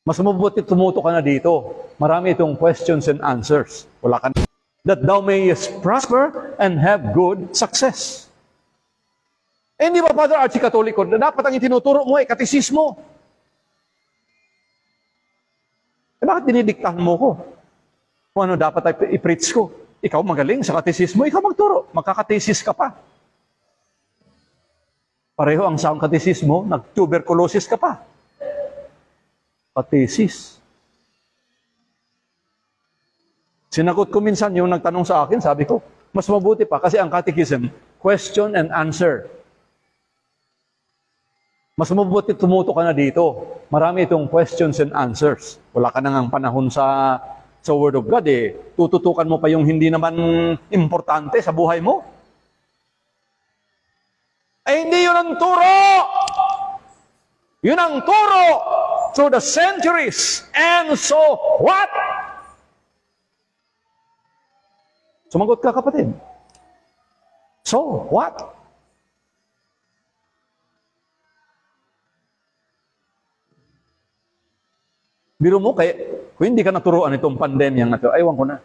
Mas mabuti tumuto ka na dito. Marami itong questions and answers. Wala ka na. That thou mayest prosper and have good success. Eh, hindi ba, Father Archie Katoliko, na dapat ang itinuturo mo ay katisismo? Eh, bakit dinidiktahan mo ko? Kung ano dapat ay i-preach ko? Ikaw magaling sa katisismo, ikaw magturo. Magkakatesis ka pa. Pareho ang sa katisismo, nag-tuberculosis ka pa. Katesis. Sinagot ko minsan yung nagtanong sa akin, sabi ko, mas mabuti pa kasi ang catechism, question and answer. Mas mabuti tumuto ka na dito. Marami itong questions and answers. Wala ka nang panahon sa sa Word of God eh. Tututukan mo pa yung hindi naman importante sa buhay mo. Eh hindi yun ang turo! Yun ang turo through the centuries. And so what? Sumagot ka kapatid. So what? Biro mo, kaya, kung hindi ka naturuan itong pandemyang na ito, aywan ko na.